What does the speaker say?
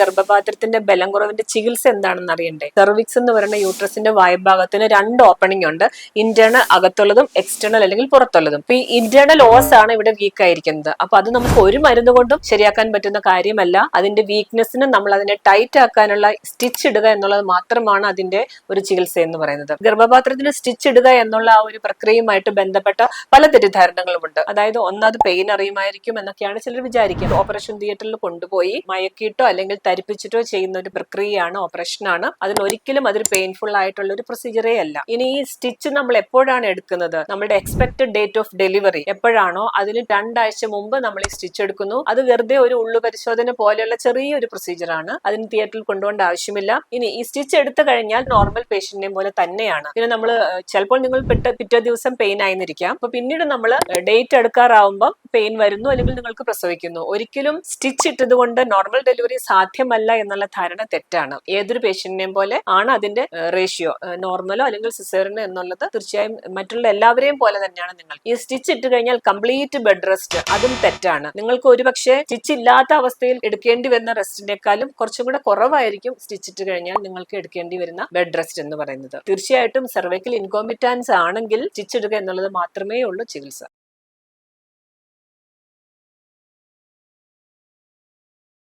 ഗർഭപാത്രത്തിന്റെ ബലം കുറവിന്റെ ചികിത്സ എന്താണെന്ന് അറിയണ്ടേ? സെർവിക്സ് എന്ന് പറയുന്ന യൂട്രസിന്റെ വായ്ഭാഗത്തിന് രണ്ട് ഓപ്പണിംഗ് ഉണ്ട്. ഇന്റേണൽ അകത്തുള്ളതും എക്സ്റ്റേണൽ അല്ലെങ്കിൽ പുറത്തുള്ളതും. ഈ ഇന്റേണൽ ഓസ് ആണ് ഇവിടെ വീക്ക് ആയിരിക്കുന്നത്. അപ്പൊ അത് നമുക്ക് ഒരു മരുന്ന് കൊണ്ടും ശരിയാക്കാൻ പറ്റുന്ന കാര്യമല്ല. അതിന്റെ വീക്ക്നെസ്സിന് നമ്മൾ അതിനെ ടൈറ്റ് ആക്കാനുള്ള സ്റ്റിച്ച് ഇടുക എന്നുള്ളത് മാത്രമാണ് അതിന്റെ ഒരു ചികിത്സ എന്ന് പറയുന്നത്. ഗർഭപാത്രത്തിന് സ്റ്റിച്ച് ഇടുക എന്നുള്ള ആ ഒരു പ്രക്രിയയുമായിട്ട് ബന്ധപ്പെട്ട പല തെറ്റിദ്ധാരണകളും ഉണ്ട്. അതായത് ഒന്നാമത് പെയിൻ അറിയുമായിരിക്കും എന്നൊക്കെയാണ് ചിലർ വിചാരിക്കുന്നത്. ഓപ്പറേഷൻ തിയേറ്ററിൽ കൊണ്ടുപോയി മയക്കിയിട്ടോ അല്ലെങ്കിൽ തരിപ്പിച്ചിട്ടോ ചെയ്യുന്ന ഒരു പ്രക്രിയയാണ്? ഓപ്പറേഷനാണ് അതിന് ഒരിക്കലും അതൊരു പെയിൻഫുൾ ആയിട്ടുള്ള ഒരു പ്രൊസീജിയറേ അല്ല. ഇനി ഈ സ്റ്റിച്ച് നമ്മൾ എപ്പോഴാണ് എടുക്കുന്നത്? നമ്മുടെ എക്സ്പെക്ടഡ് ഡേറ്റ് ഓഫ് ഡെലിവറി എപ്പോഴാണോ? അതിന് രണ്ടാഴ്ച മുമ്പ് നമ്മൾ ഈ സ്റ്റിച്ച് എടുക്കുന്നു. അത് വെറുതെ ഒരു ഉള്ളു പരിശോധന പോലെയുള്ള ചെറിയൊരു പ്രൊസീജിയർ ആണ്. അതിന് തിയേറ്ററിൽ കൊണ്ടുപോകേണ്ട ആവശ്യമില്ല. ഇനി ഈ സ്റ്റിച്ച് എടുത്തു കഴിഞ്ഞാൽ നോർമൽ പേഷ്യന്റിനെ പോലെ തന്നെയാണ്. പിന്നെ നമ്മൾ ചിലപ്പോൾ നിങ്ങൾ പിറ്റേ ദിവസം പെയിൻ ആയിരുന്നിരിക്കാം അപ്പൊ പിന്നീട് നമ്മൾ ഡേറ്റ് എടുക്കാറാവുമ്പോൾ പെയിൻ വരുന്നു അല്ലെങ്കിൽ നിങ്ങൾക്ക് പ്രസവിക്കുന്നു. ഒരിക്കലും സ്റ്റിച്ച് ഇട്ടത് കൊണ്ട് നോർമൽ ഡെലിവറി സാധ്യമല്ല എന്നുള്ള ധാരണ തെറ്റാണ്. ഏതൊരു പേഷ്യന്റിനെയും പോലെ ആണ് അതിന്റെ റേഷ്യോ നോർമലോ അല്ലെങ്കിൽ സിസേറിനോ എന്നുള്ളത് തീർച്ചയായും മറ്റുള്ള എല്ലാവരെയും പോലെ തന്നെയാണ് നിങ്ങൾ. ഈ സ്റ്റിച്ച് ഇട്ട് കഴിഞ്ഞാൽ കംപ്ലീറ്റ് ബെഡ് റെസ്റ്റ് അതും തെറ്റാണ്. നിങ്ങൾക്ക് ഒരുപക്ഷെ സ്റ്റിച്ച് ഇല്ലാത്ത അവസ്ഥയിൽ എടുക്കേണ്ടി വരുന്ന റെസ്റ്റിനേക്കാളും കുറച്ചും കൂടെ കുറവായിരിക്കും സ്റ്റിച്ച് ഇട്ട് കഴിഞ്ഞാൽ നിങ്ങൾക്ക് എടുക്കേണ്ടി വരുന്ന ബെഡ് റെസ്റ്റ് എന്ന് പറയുന്നത്. തീർച്ചയായിട്ടും സെർവൈക്കൽ ഇൻകോമിറ്റാൻസ് ആണെങ്കിൽ സ്റ്റിച്ച് ഇടുക എന്നുള്ളത് മാത്രമേ ഉള്ളൂ ചികിത്സ.